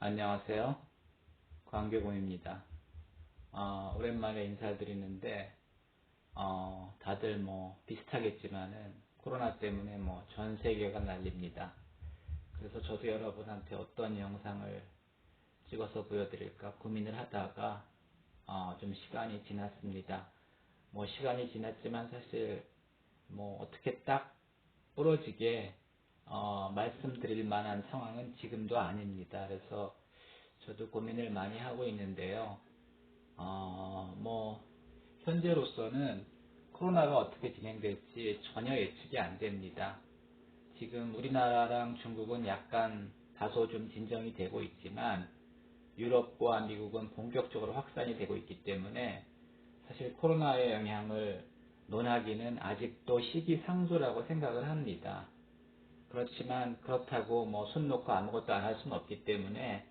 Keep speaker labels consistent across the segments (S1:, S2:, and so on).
S1: 안녕하세요. 광교공입니다. 어, 오랜만에 인사드리는데, 어, 다들 뭐 비슷하겠지만은 코로나 때문에 뭐 전 세계가 난립니다. 그래서 저도 여러분한테 어떤 영상을 찍어서 보여드릴까 고민을 하다가 어, 좀 시간이 지났습니다. 뭐 시간이 지났지만 사실 뭐 어떻게 딱 부러지게 어, 말씀드릴 만한 상황은 지금도 아닙니다. 그래서 저도 고민을 많이 하고 있는데요. 어, 뭐 현재로서는 코로나가 어떻게 진행될지 전혀 예측이 안 됩니다. 지금 우리나라랑 중국은 약간 다소 좀 진정이 되고 있지만 유럽과 미국은 본격적으로 확산이 되고 있기 때문에 사실 코로나의 영향을 논하기는 아직도 시기상조라고 생각을 합니다. 그렇지만 그렇다고 뭐 손 놓고 아무것도 안 할 수는 없기 때문에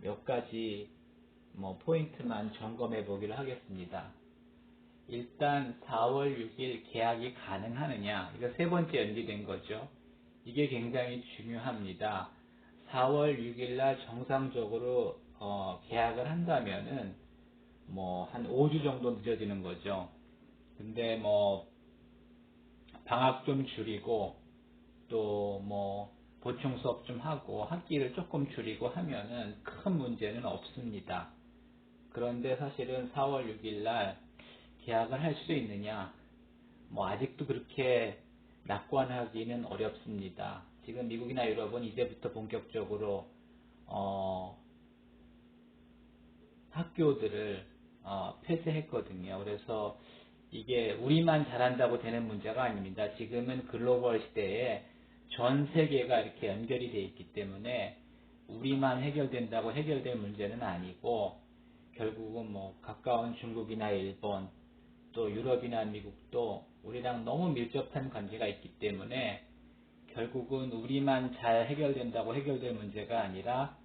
S1: 몇 가지 뭐 포인트만 점검해 보기를 하겠습니다. 일단 4월 6일 계약이 가능하느냐 이거 세 번째 연기된 거죠. 이게 굉장히 중요합니다. 4월 6일 날 정상적으로 어, 계약을 한다면은 뭐 한 5주 정도 늦어지는 거죠. 근데 뭐 방학 좀 줄이고 또 뭐 보충 수업 좀 하고 학기를 조금 줄이고 하면은 큰 문제는 없습니다. 그런데 사실은 4월 6일 날 계약을 할 수 있느냐 뭐 아직도 그렇게 낙관하기는 어렵습니다. 지금 미국이나 유럽은 이제부터 본격적으로 어 학교들을 어 폐쇄했거든요. 그래서 이게 우리만 잘한다고 되는 문제가 아닙니다. 지금은 글로벌 시대에 전 세계가 이렇게 연결이 되어 있기 때문에 우리만 해결된다고 해결될 문제는 아니고 결국은 뭐 가까운 중국이나 일본 또 유럽이나 미국도 우리랑 너무 밀접한 관계가 있기 때문에 결국은 우리만 잘 해결된다고 해결될 문제가 아니라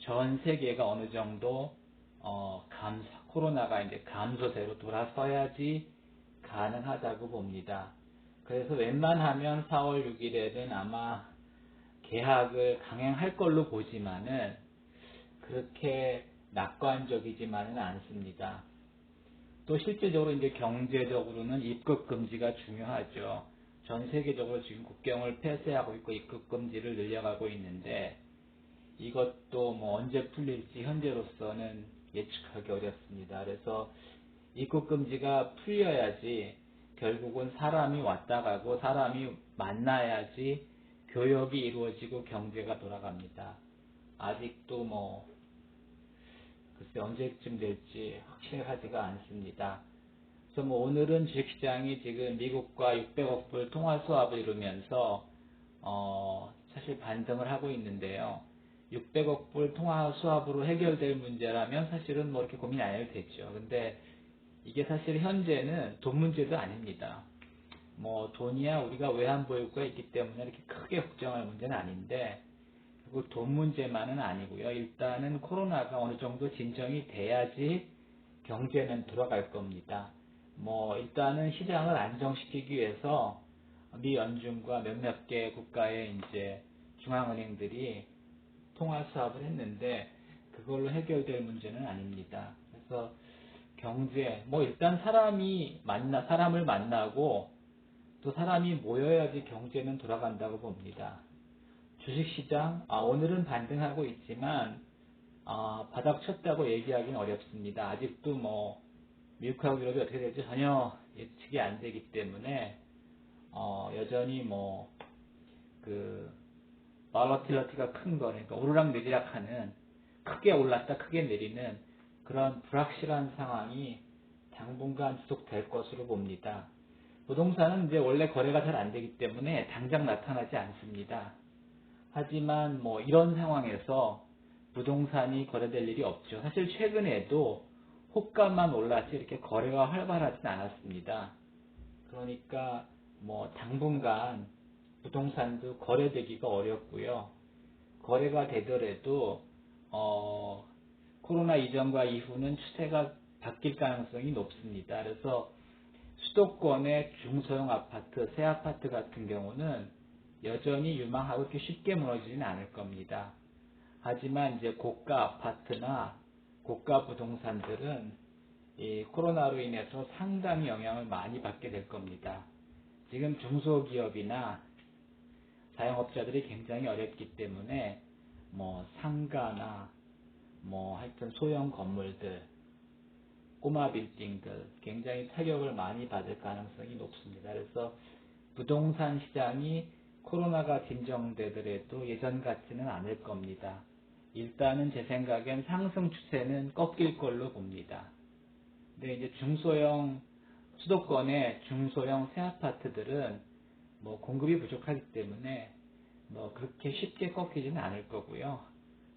S1: 전 세계가 어느 정도 어, 감 코로나가 이제 감소세로 돌아서야지 가능하다고 봅니다. 그래서 웬만하면 4월 6일에는 아마 계약을 강행할 걸로 보지만은 그렇게 낙관적이지만은 않습니다. 또 실제적으로 이제 경제적으로는 입국 금지가 중요하죠. 전 세계적으로 지금 국경을 폐쇄하고 있고 입국 금지를 늘려가고 있는데 이것도 뭐 언제 풀릴지 현재로서는 예측하기 어렵습니다. 그래서 입국 금지가 풀려야지 결국은 사람이 왔다 가고 사람이 만나야지 교역이 이루어지고 경제가 돌아갑니다. 아직도 뭐 글쎄 언제쯤 될지 확실하지가 않습니다. 그래서 뭐 오늘은 주식시장이 지금 미국과 600억 불 통화 수합을 이루면서 어 사실 반등을 하고 있는데요. 600억 불 통화 수합으로 해결될 문제라면 사실은 뭐 이렇게 고민 안 해도 되죠. 근데 이게 사실 현재는 돈 문제도 아닙니다. 뭐 돈이야 우리가 외환보유고가 있기 때문에 이렇게 크게 걱정할 문제는 아닌데 그리고 돈 문제만은 아니고요. 일단은 코로나가 어느 정도 진정이 돼야지 경제는 돌아갈 겁니다. 뭐 일단은 시장을 안정시키기 위해서 미 연준과 몇몇 개 국가의 이제 중앙은행들이 통화 수합을 했는데 그걸로 해결될 문제는 아닙니다. 그래서 경제 뭐 일단 사람이 만나 사람을 만나고 또 사람이 모여야지 경제는 돌아간다고 봅니다. 주식시장 아, 오늘은 반등하고 있지만 아, 바닥 쳤다고 얘기하기는 어렵습니다. 아직도 뭐 미국하고 유럽이 어떻게 될지 전혀 예측이 안 되기 때문에 어, 여전히 뭐 그 발러틸러티가 큰 거, 그러니까 오르락 내리락 하는 크게 올랐다 크게 내리는 그런 불확실한 상황이 당분간 지속될 것으로 봅니다. 부동산은 이제 원래 거래가 잘 안 되기 때문에 당장 나타나지 않습니다. 하지만 뭐 이런 상황에서 부동산이 거래될 일이 없죠. 사실 최근에도 호가만 올랐지 이렇게 거래가 활발하진 않았습니다. 그러니까 뭐 당분간 부동산도 거래되기가 어렵고요. 거래가 되더라도 어 코로나 이전과 이후는 추세가 바뀔 가능성이 높습니다. 그래서 수도권의 중소형 아파트, 새 아파트 같은 경우는 여전히 유망하고 이렇게 쉽게 무너지지는 않을 겁니다. 하지만 이제 고가 아파트나 고가 부동산들은 이 코로나로 인해서 상당히 영향을 많이 받게 될 겁니다. 지금 중소기업이나 자영업자들이 굉장히 어렵기 때문에 뭐 상가나 뭐 하여튼 소형 건물들 꼬마 빌딩들 굉장히 타격을 많이 받을 가능성이 높습니다. 그래서 부동산 시장이 코로나가 진정되더라도 예전 같지는 않을 겁니다. 일단은 제 생각엔 상승 추세는 꺾일 걸로 봅니다. 근데 이제 중소형 수도권의 중소형 새 아파트들은 뭐 공급이 부족하기 때문에 뭐 그렇게 쉽게 꺾이지는 않을 거고요.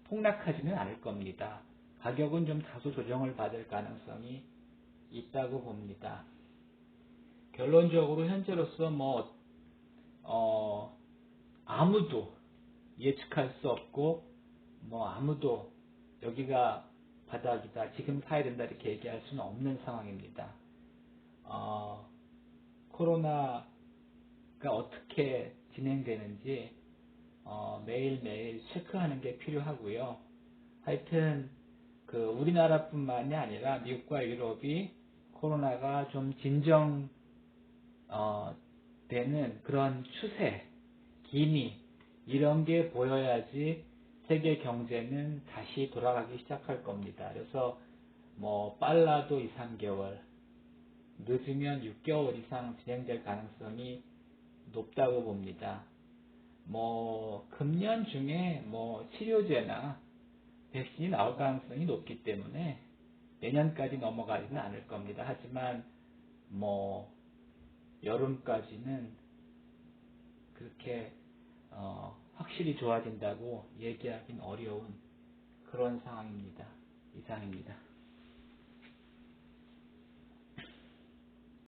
S1: 폭락하지는 않을 겁니다. 가격은 좀 다소 조정을 받을 가능성이 있다고 봅니다. 결론적으로 현재로서 뭐, 어, 아무도 예측할 수 없고, 뭐 아무도 여기가 바닥이다, 지금 사야 된다 이렇게 얘기할 수는 없는 상황입니다. 어, 코로나가 어떻게 진행되는지 어, 매일매일 체크하는 게 필요하고요. 하여튼 그 우리나라뿐만이 아니라 미국과 유럽이 코로나가 좀 진정 어, 되는 그런 추세, 기미 이런 게 보여야지 세계 경제는 다시 돌아가기 시작할 겁니다. 그래서 뭐 빨라도 2, 3개월, 늦으면 6개월 이상 진행될 가능성이 높다고 봅니다. 뭐 금년 중에 뭐 치료제나 백신이 나올 가능성이 높기 때문에 내년까지 넘어가지는 않을 겁니다. 하지만 뭐 여름까지는 그렇게 어, 확실히 좋아진다고 얘기하기는 어려운 그런 상황입니다. 이상입니다.